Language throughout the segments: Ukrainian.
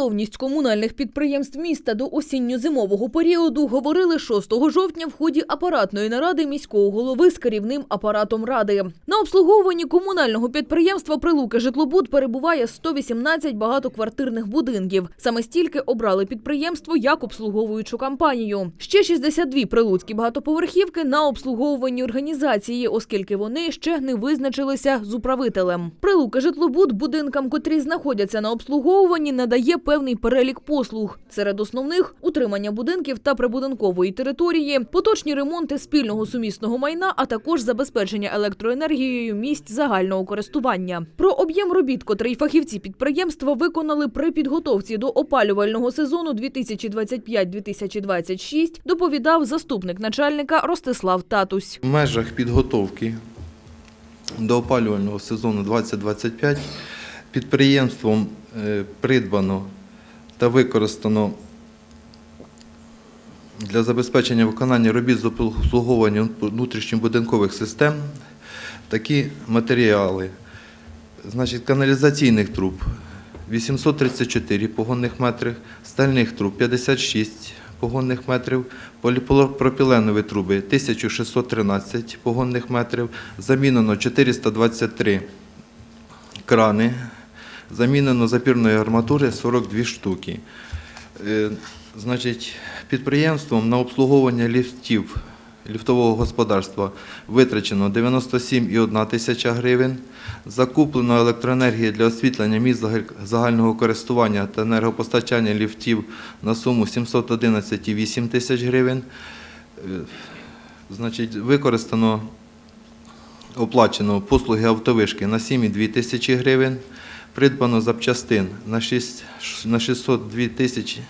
готовність комунальних підприємств міста до осінньо-зимового періоду говорили 6 жовтня в ході апаратної наради міського голови з керівним апаратом ради. На обслуговуванні комунального підприємства Прилуки Житлобуд перебуває 118 багатоквартирних будинків. Саме стільки обрали підприємство як обслуговуючу компанію. Ще 62 прилуцькі багатоповерхівки на обслуговуванні організації, оскільки вони ще не визначилися з управителем. Прилуки Житлобуд будинкам, котрі знаходяться на обслуговуванні, надає певний перелік послуг. Серед основних утримання будинків та прибудинкової території, поточні ремонти спільного сумісного майна, а також забезпечення електроенергією місць загального користування. Про об'єм робіт, котрий фахівці підприємства виконали при підготовці до опалювального сезону 2025-2026, доповідав заступник начальника Ростислав Татусь. В межах підготовки до опалювального сезону 2025 підприємством е, придбано використано для забезпечення виконання робіт з обслуговування внутрішньобудинкових систем такі матеріали. Значить, каналізаційних труб 834 погонних метрів, стальних труб 56 погонних метрів, поліпропіленові труби 1613 погонних метрів, замінено 423 крани, замінено запірної арматури 42 штуки. Е, Значить, підприємством на обслуговування ліфтів ліфтового господарства витрачено 97,1 тисяча гривень. Закуплено електроенергії для освітлення загаль- загального користування та енергопостачання ліфтів на суму 711,8 тисяч гривень. Е, Значить, використано оплачено послуги автовишки на 7,2 тисячі гривень, придбано запчастин на 602 тисячі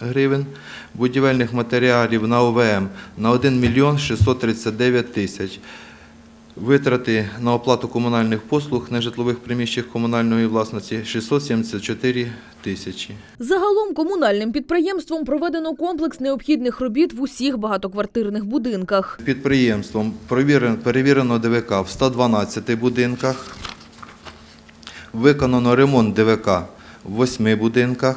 гривень, будівельних матеріалів на ОВМ на 1 мільйон 639 тисяч. Витрати на оплату комунальних послуг нежитлових приміщень комунальної власності 674 тисячі. Загалом комунальним підприємством проведено комплекс необхідних робіт в усіх багатоквартирних будинках. Підприємством перевірено ДВК в 112 будинках, виконано ремонт ДВК в 8 будинках,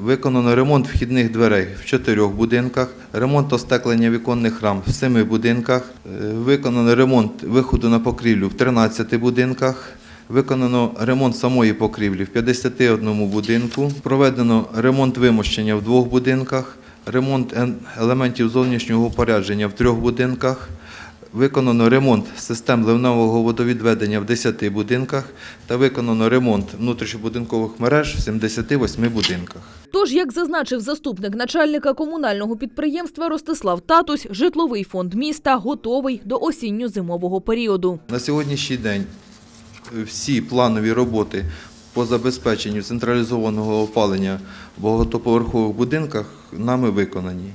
виконано ремонт вхідних дверей в 4 будинках, ремонт остеклення віконних рам в 7 будинках, е, виконано ремонт виходу на покрівлю в 13 будинках. Виконано ремонт самої покрівлі в 51 будинку, проведено ремонт вимощення в двох будинках, ремонт елементів зовнішнього упорядження в трьох будинках, виконано ремонт систем ливневого водовідведення в 10 будинках та виконано ремонт внутрішньобудинкових мереж в 78 будинках. Тож, як зазначив заступник начальника комунального підприємства Ростислав Татусь, житловий фонд міста готовий до осінньо-зимового періоду. На сьогоднішній день всі планові роботи по забезпеченню централізованого опалення в багатоповерхових будинках нами виконані.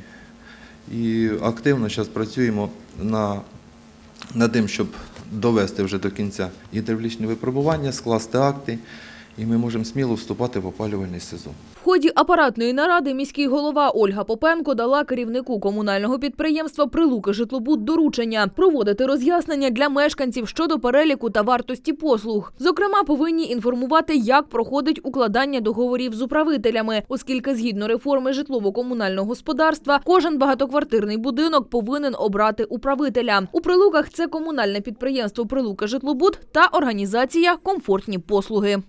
І активно зараз працюємо на, над тим, щоб довести вже до кінця гідравлічні випробування, скласти акти, і ми можемо сміло вступати в опалювальний сезон. В ході апаратної наради міський голова Ольга Попенко дала керівнику комунального підприємства Прилуки Житлобуд доручення проводити роз'яснення для мешканців щодо переліку та вартості послуг. Зокрема, повинні інформувати, як проходить укладання договорів з управителями, оскільки згідно реформи житлово-комунального господарства кожен багатоквартирний будинок повинен обрати управителя. У Прилуках це комунальне підприємство Прилука Житлобуд та організація Комфортні послуги.